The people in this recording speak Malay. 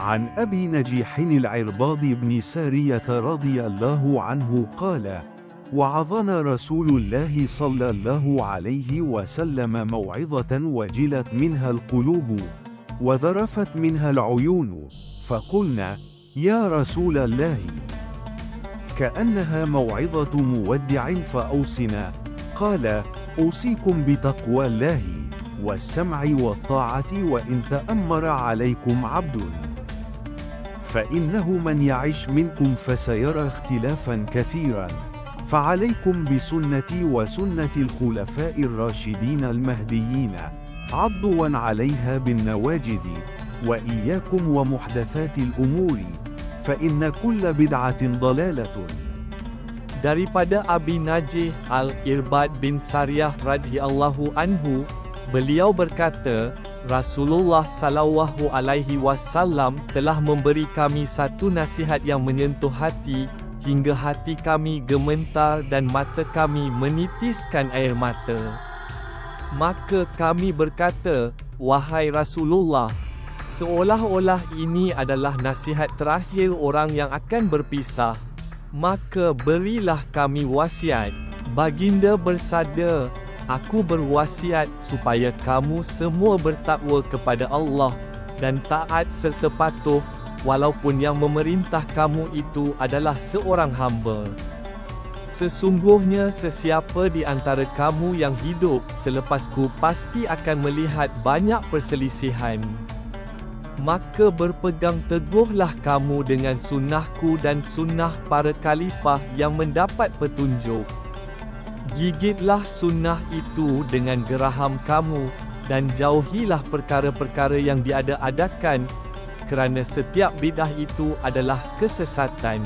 عن أبي نجيح العرباض بن سارية رضي الله عنه قال: وعظنا رسول الله صلى الله عليه وسلم موعظة وجلت منها القلوب، وذرفت منها العيون، فقلنا: يا رسول الله، كأنها موعظة مودع فأوصنا، قال: أوصيكم بتقوى الله، والسمع والطاعة وإن تأمر عليكم عبد. فإنه من يعش منكم فسيرى اختلافا كثيرا. فعليكم بسنتي وسنة الخلفاء الراشدين المهديين. عضوا عليها بالنواجذ وإياكم ومحدثات الأمور. فإن كل بدعة ضلالة. Daripada Abi Najih Al-Irbad bin Sariyah radhiyallahu anhu, beliau berkata, Rasulullah sallallahu alaihi wasallam telah memberi kami satu nasihat yang menyentuh hati hingga hati kami gemetar dan mata kami menitiskan air mata. Maka kami berkata, wahai Rasulullah, seolah-olah ini adalah nasihat terakhir orang yang akan berpisah. Maka berilah kami wasiat. Baginda bersabda, Aku berwasiat supaya kamu semua bertakwa kepada Allah dan taat serta patuh walaupun yang memerintah kamu itu adalah seorang hamba. Sesungguhnya sesiapa di antara kamu yang hidup selepasku pasti akan melihat banyak perselisihan. Maka berpegang teguhlah kamu dengan sunnahku dan sunnah para khalifah yang mendapat petunjuk. Gigitlah sunnah itu dengan geraham kamu dan jauhilah perkara-perkara yang diada-adakan kerana setiap bidah itu adalah kesesatan.